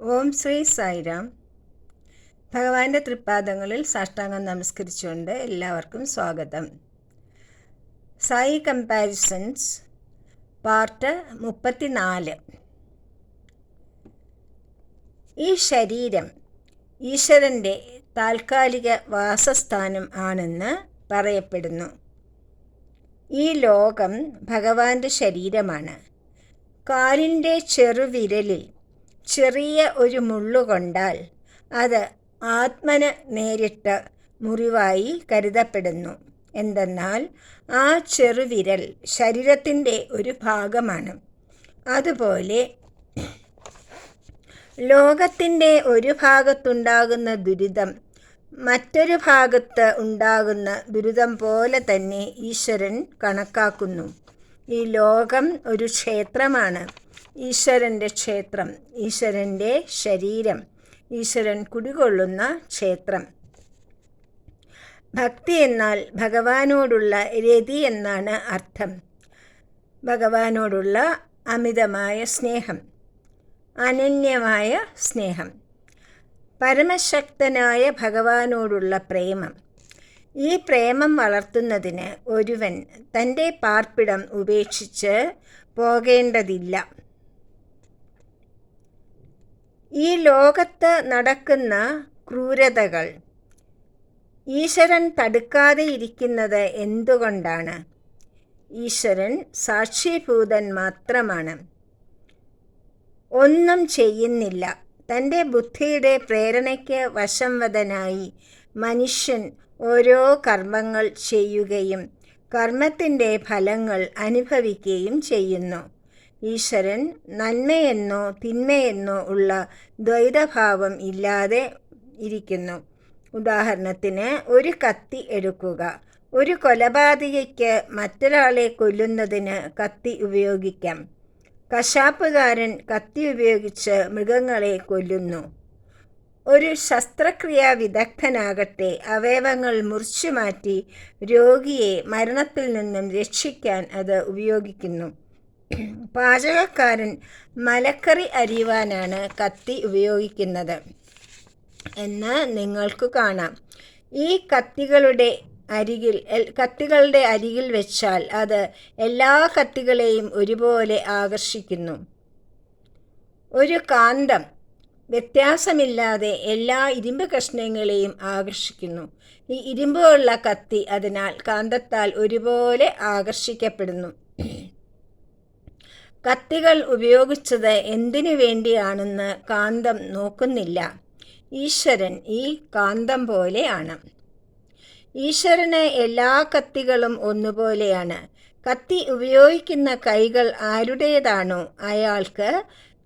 ഓം ശ്രീ സായിരാം. ഭഗവാന്റെ തൃപ്പാദങ്ങളിൽ സാഷ്ടാംഗം നമസ്കരിച്ചുകൊണ്ട് എല്ലാവർക്കും സ്വാഗതം. സായി കമ്പാരിസൺസ് പാർട്ട് മുപ്പത്തിനാല്. ഈ ശരീരം ഈശ്വരന്റെ താൽക്കാലിക വാസസ്ഥാനം ആണെന്ന് പറയപ്പെടുന്നു. ഈ ലോകം ഭഗവാന്റെ ശരീരമാണ്. കാലിന്റെ ചെറുവിരലിൽ ചെറിയ ഒരു മുള്ളുകൊണ്ടാൽ അത് ആത്മന നേരിട്ട് മുറിവായി കരുതപ്പെടുന്നു. എന്തെന്നാൽ ആ ചെറുവിരൽ ശരീരത്തിന്റെ ഒരു ഭാഗമാണ്. അതുപോലെ ലോകത്തിന്റെ ഒരു ഭാഗത്തുണ്ടാകുന്ന ദുരിതം മറ്റൊരു ഭാഗത്ത് ഉണ്ടാകുന്ന ദുരിതം പോലെ തന്നെ ഈശ്വരൻ കണക്കാക്കുന്നു. ഈ ലോകം ഒരു ക്ഷേത്രമാണ്. ഈശ്വരന്റെ ക്ഷേത്രം ഈശ്വരന്റെ ശരീരം ഈശ്വരൻ കുടികൊള്ളുന്ന ക്ഷേത്രം. ഭക്തി എന്നാൽ ഭഗവാനോടുള്ള രതി എന്നാണ് അർത്ഥം. ഭഗവാനോടുള്ള അമിതമായ സ്നേഹം അനന്യമായ സ്നേഹം പരമശക്തനായ ഭഗവാനോടുള്ള പ്രേമം. ഈ പ്രേമം വളർത്തുന്നതിന് ഒരുവൻ തന്റെ പാർപ്പിടം ഉപേക്ഷിച്ച് പോകേണ്ടതില്ല. ഈ ലോകത്ത് നടക്കുന്ന ക്രൂരതകൾ ഈശ്വരൻ തടുക്കാതെ ഇരിക്കുന്നത് എന്തുകൊണ്ടാണ്? ഈശ്വരൻ സാക്ഷിഭൂതൻ മാത്രമാണ്. ഒന്നും ചെയ്യുന്നില്ല. തന്റെ ബുദ്ധിയുടെ പ്രേരണയ്ക്ക് വശംവദനായി മനുഷ്യൻ ഓരോ കർമ്മങ്ങൾ ചെയ്യുകയും കർമ്മത്തിന്റെ ഫലങ്ങൾ അനുഭവിക്കുകയും ചെയ്യുന്നു. ഈശ്വരൻ നന്മയെന്നോ തിന്മയെന്നോ ഉള്ള ദ്വൈതഭാവം ഇല്ലാതെ ഇരിക്കുന്നു. ഉദാഹരണത്തിന് ഒരു കത്തി എടുക്കുക. ഒരു കൊലപാതകയ്ക്ക് മറ്റൊരാളെ കൊല്ലുന്നതിന് കത്തി ഉപയോഗിക്കാം. കശാപ്പുകാരൻ കത്തി ഉപയോഗിച്ച് മൃഗങ്ങളെ കൊല്ലുന്നു. ഒരു ശസ്ത്രക്രിയാ വിദഗ്ധനാകട്ടെ അവയവങ്ങൾ മുറിച്ചു മാറ്റി രോഗിയെ മരണത്തിൽ നിന്നും രക്ഷിക്കാൻ അത് ഉപയോഗിക്കുന്നു. പാചകക്കാരൻ മലക്കറി അരിയുവാനാണ് കത്തി ഉപയോഗിക്കുന്നത്. എന്ന് നിങ്ങൾക്ക് കാണാം. ഈ കത്തികളുടെ അരികിൽ കത്തികളുടെ അരികിൽ വെച്ചാൽ അത് എല്ലാ കത്തികളെയും ഒരുപോലെ ആകർഷിക്കുന്നു. ഒരു കാന്തം വ്യത്യാസമില്ലാതെ എല്ലാ ഇരുമ്പ് കഷ്ണങ്ങളെയും ആകർഷിക്കുന്നു. ഈ ഇരുമ്പുള്ള കത്തി അതിനാൽ കാന്തത്താൽ ഒരുപോലെ ആകർഷിക്കപ്പെടുന്നു. കത്തികൾ ഉപയോഗിച്ചത് എന്തിനു വേണ്ടിയാണെന്ന് കാന്തം നോക്കുന്നില്ല. ഈശ്വരൻ ഈ കാന്തം പോലെയാണ്. ഈശ്വരന് എല്ലാ കത്തികളും ഒന്നുപോലെയാണ്. കത്തി ഉപയോഗിക്കുന്ന കൈകൾ ആരുടേതാണോ? അയാൾക്ക്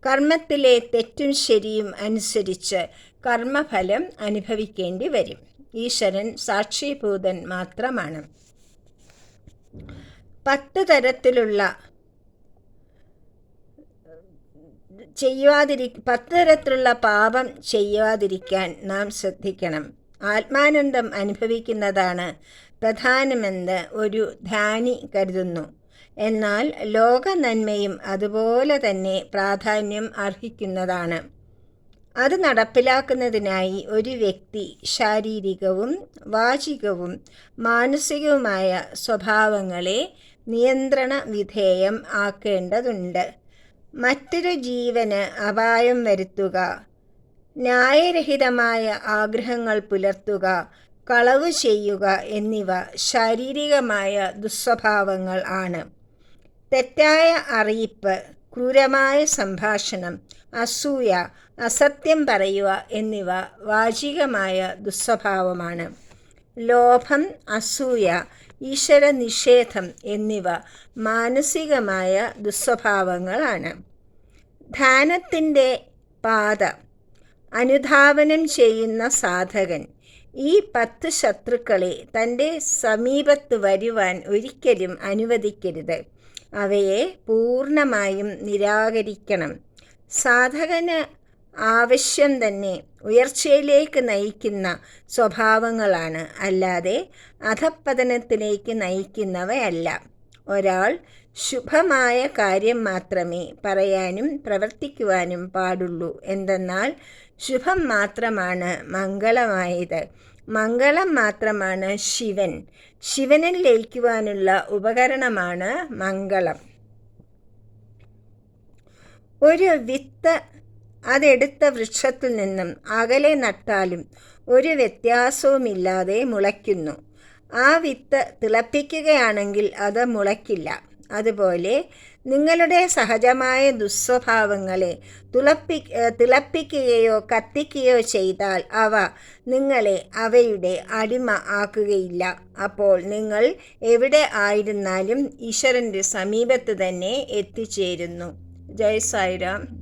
കർമ്മത്തിലെ തെറ്റും ശരിയും അനുസരിച്ച് കർമ്മഫലം അനുഭവിക്കേണ്ടി വരും. ഈശ്വരൻ സാക്ഷിഭൂതൻ മാത്രമാണ്. പത്ത് തരത്തിലുള്ള ചെയ്യുവാതിരി പത്തരത്തിലുള്ള പാപം ചെയ്യാതിരിക്കാൻ നാം ശ്രദ്ധിക്കണം. ആത്മാനന്ദം അനുഭവിക്കുന്നതാണ് പ്രധാനമെന്ന് ഒരു ധ്യാനി കരുതുന്നു. എന്നാൽ ലോക നന്മയും അതുപോലെ തന്നെ പ്രാധാന്യം അർഹിക്കുന്നതാണ്. അത് നടപ്പിലാക്കുന്നതിനായി ഒരു വ്യക്തി ശാരീരികവും വാചികവും മാനസികവുമായ സ്വഭാവങ്ങളെ നിയന്ത്രണ വിധേയം ആക്കേണ്ടതുണ്ട്. മറ്റൊരു ജീവന് അപായം വരുത്തുക. ന്യായരഹിതമായ ആഗ്രഹങ്ങൾ പുലർത്തുക കളവ് ചെയ്യുക എന്നിവ ശാരീരികമായ ദുസ്വഭാവങ്ങൾ ആണ്. തെറ്റായ അറിയിപ്പ് ക്രൂരമായ സംഭാഷണം അസൂയ അസത്യം പറയുക എന്നിവ വാചികമായ ദുസ്വഭാവമാണ്. ലോഭം അസൂയ ഈശ്വര നിഷേധം എന്നിവ മാനസികമായ ദുസ്വഭാവങ്ങളാണ്. ധ്യാനത്തിന്റെ പാത. അനുധാവനം ചെയ്യുന്ന സാധകൻ. ഈ പത്ത് ശത്രുക്കളെ തന്റെ സമീപത്ത് വരുവാൻ ഒരിക്കലും അനുവദിക്കരുത്. അവയെ പൂർണമായും നിരാകരിക്കണം. സാധകന് ആവശ്യം തന്നെ ഉയർച്ചയിലേക്ക് നയിക്കുന്ന സ്വഭാവങ്ങളാണ്. അല്ലാതെ അധപ്പതനത്തിലേക്ക് നയിക്കുന്നവയല്ല. ഒരാൾ ശുഭമായ കാര്യം മാത്രമേ പറയാനും പ്രവർത്തിക്കുവാനും പാടുള്ളൂ. എന്തെന്നാൽ ശുഭം മാത്രമാണ് മംഗളമായത്. മംഗളം മാത്രമാണ് ശിവൻ. ശിവനിൽ ലയിക്കുവാനുള്ള ഉപകരണമാണ് മംഗളം. ഒരു വിത്ത് അതെടുത്ത വൃക്ഷത്തിൽ നിന്നും അകലെ നട്ടാലും ഒരു വ്യത്യാസവുമില്ലാതെ മുളയ്ക്കുന്നു. ആ വിത്ത് തിളപ്പിക്കുകയാണെങ്കിൽ അത് മുളയ്ക്കില്ല. അതുപോലെ നിങ്ങളുടെ സഹജമായ ദുസ്വഭാവങ്ങളെ തുളപ്പി തിളപ്പിക്കുകയോ കത്തിക്കുകയോ ചെയ്താൽ അവ നിങ്ങളെ അവയുടെ അടിമ ആക്കുകയില്ല. അപ്പോൾ നിങ്ങൾ എവിടെ ആയിരുന്നാലും ഈശ്വരന്റെ സമീപത്ത് തന്നെ എത്തിച്ചേരുന്നു. ജയ് സായിരാം.